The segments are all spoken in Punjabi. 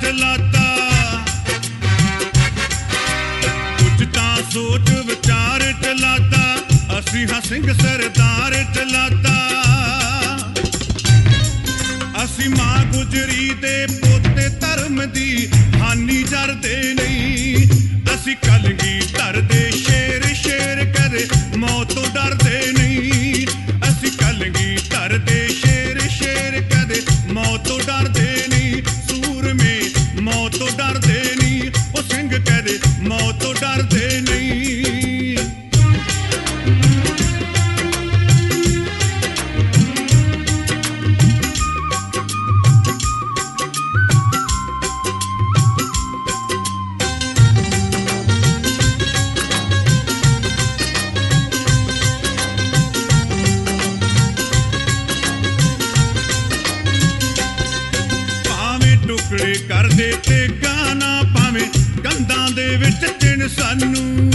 ਅਸੀਂ ਹਾਂ ਸਰਦਾਰ ਚਲਾਤਾ ਕੁਝ ਤਾਂ ਸੋਚ ਵਿਚਾਰ ਚਲਾਤਾ। ਅਸੀਂ ਹਾਂ ਸਿੰਘ ਸਰਦਾਰ ਚਲਾਤਾ। ਅਸੀਂ ਮਾਂ ਗੁਜਰੀ ਦੇ ਪੋਤੇ ਧਰਮ ਦੀ ਹਾਨੀ ਜਰਦੇ ਨਹੀਂ। ਅਸੀਂ ਕਲਗੀ ਧਰਦੇ ਸ਼ੇਰ ਸ਼ੇਰ ਦੇ ਵਿੱਚ ਚਿਣ ਸਾਨੂੰ।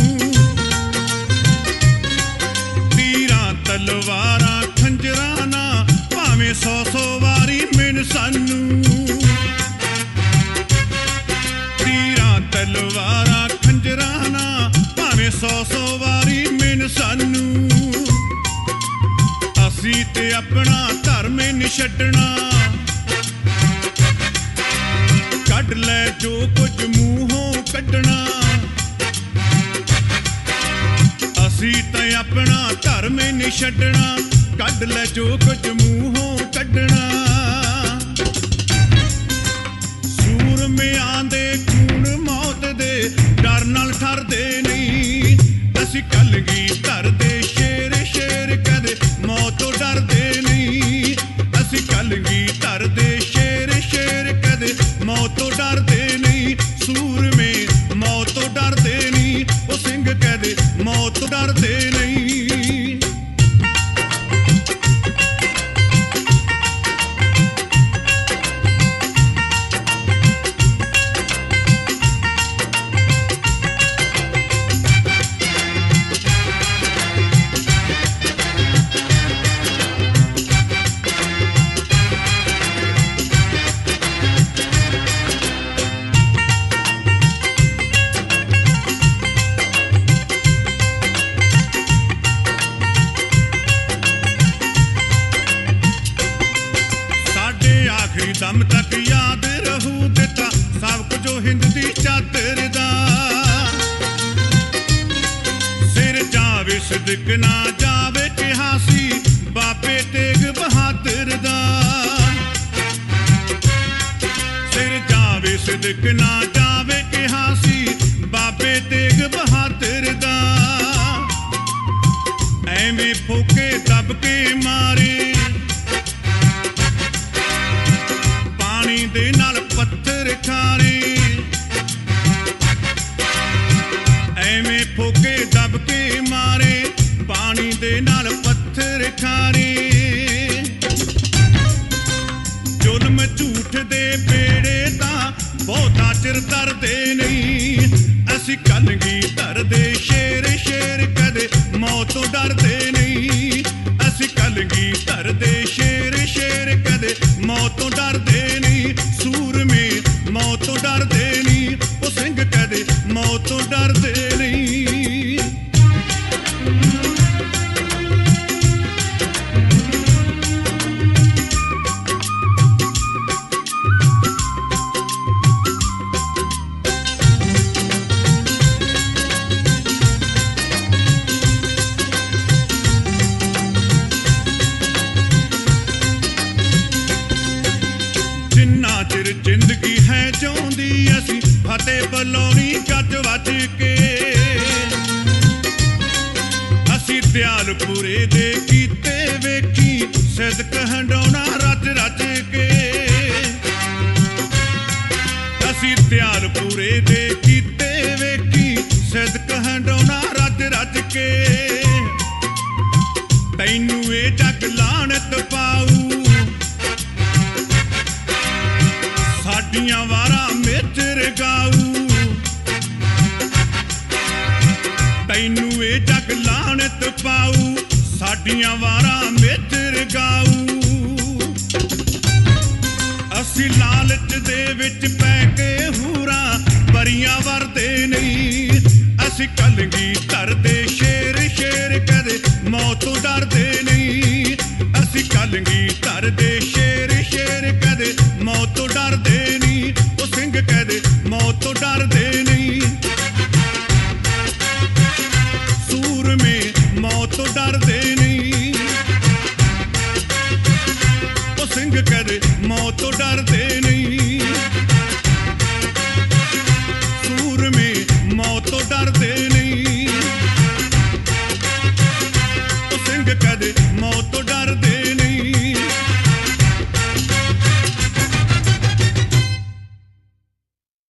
ਤੀਰਾਂ ਤਲਵਾਰਾਂ, ਖੰਜਰਾਂ ਨਾ, ਭਾਵੇਂ ਸੌ ਸੌ ਵਾਰੀ ਮਿਣ ਸਾਨੂੰ। ਤੀਰਾਂ ਤਲਵਾਰਾਂ, ਖੰਜਰਾਂ ਨਾ, ਭਾਵੇਂ ਸੌ ਸੌ ਵਾਰੀ ਮਿਣ ਸਾਨੂੰ। ਅਸੀਂ ਤੇ ਆਪਣਾ ਧਰਮ ਨਹੀਂ ਛੱਡਣਾ। ਕੱਢ ਲੈ ਜੋ ਕੁਝ ਮੂੰਹੋਂ ਕੱਢਣਾ। ਅਸੀਂ ਤਾਂ ਆਪਣਾ ਧਰਮ ਨਹੀਂ ਛੱਡਣਾ, ਕੱਢ ਲੈ ਜੋ ਕੁਝ ਮੂੰਹੋਂ ਕੱਢਣਾ। ਸੂਰਮਿਆਂ ਦੇ ਖੂਨ ਮੌਤ ਦੇ, ਡਰ ਨਾਲ ਠਰਦੇ ਨਹੀਂ। ਅਸੀਂ ਕਲਗੀ ਧਰਦੇ ਸ਼ੇਰ ਸ਼ੇਰ ਕਦੇ ਮੌਤ ਤੋਂ ਡਰਦੇ ਨਹੀਂ। ਅਸੀਂ ਕਲਗੀ ਮੌਤ ਆਖਰੀ ਦਮ ਤੱਕ ਯਾਦ ਰਹੂ ਦਿੱਤਾ। ਸਭ ਕੁਝ ਹਿੰਦ ਦੀ ਚਾਦਰ ਦਾ ਸਿਰ ਜਾਵੇ ਸਦਕ ਨਾ ਜਾਵੇ ਕਿਹਾ ਸੀ, ਬਾਬੇ ਤੇਗ ਬਹਾਦਰ ਦਾ। ਸਿਰ ਜਾਵੇ ਸਦਕ ਨਾ ਜਾਵੇ ਕਿਹਾ ਸੀ, ਬਾਬੇ ਤੇਗ ਬਹਾਦਰ ਦਾ। ਐਵੇਂ ਫੋਕੇ ਦੱਬ ਕੇ ਐਵੇਂ ਫੋਕੇ ਦੱਬ ਕੇ ਮਾਰੇ, ਪਾਣੀ ਦੇ ਨਾਲ ਪੱਥਰ ਖਾਰੇ। ਜ਼ੁਲਮ ਝੂਠ ਦੇ ਬੇੜੇ ਤਾਂ ਬਹੁਤਾ ਚਿਰ ਤਰਦੇ ਨਹੀਂ। ਅਸੀਂ ਕਲਗੀ ਧਰਦੇ, ਸ਼ੇਰ ਸ਼ੇਰ ਕਦੇ ਮੌਤ ਤੋਂ ਡਰਦੇ ਨਹੀਂ। ਅਸੀਂ ਕਲਗੀ ਧਰਦੇ, ਸ਼ੇਰ ਸ਼ੇਰ ਕਦੇ ਮੌਤ ਤੋਂ ਡਰਦੇ ਨਹੀਂ। ਸੂਰਮੇ ਮੌਤ ਤੋਂ ਡਰਦੇ ਨਹੀਂ, ਉਹ ਸਿੰਘ ਕਦੇ ਮੌਤ ਤੋਂ ਡਰਦੇ ਜ਼ਿੰਦਗੀ ਹੈ ਜਿਉਂਦੀ ਅਸੀਂ, ਫਤਿਹ ਬੁਲਾਉਣੀ ਗੱਜ ਵੱਜ ਕੇ। ਅਸੀਂ ਦਿਆਲਪੁਰੇ ਦੇ ਕੀਤੇ ਵੇਖੀ, ਸਿਦਕ ਹੰਡਾਉਣਾ ਰੱਜ ਰੱਜ ਕੇ। ਅਸੀਂ ਦਿਆਲਪੁਰੇ ਦੇ ਕੀਤੇ ਦੀਆਂ ਵਾਰਾਂ ਮੇਚਰ ਗਾਉ ਤੈਨੂੰ ਇਹ ਜਗ ਲਾਣਤ ਪਾਉ ਸਾਡੀਆਂ ਵਾਰਾਂ ਮੇਚਰ ਗਾਉ ਅਸੀਂ ਲਾਲਚ ਦੇ ਵਿੱਚ ਪੈ ਕੇ ਹੂਰਾ ਪਰੀਆਂ ਵਰਦੇ ਨਹੀਂ। ਅਸੀਂ ਕਲਗੀ ਧਰਦੇ, ਸ਼ੇਰ ਸ਼ੇਰ ਕਦੇ ਮੌਤ ਤੋਂ ਡਰਦੇ ਨਹੀਂ। ਅਸੀਂ ਕਲਗੀ ਧਰਦੇ ਡਰਦੇ ਨਹੀਂ। ਉਹ ਸਿੰਘ ਕਦੇ ਮੌਤ ਤੋਂ ਡਰਦੇ ਨਹੀਂ। ਸੂਰਮੇ ਮੌਤ ਤੋਂ ਡਰਦੇ ਨਹੀਂ। ਸਿੰਘ ਕਦੇ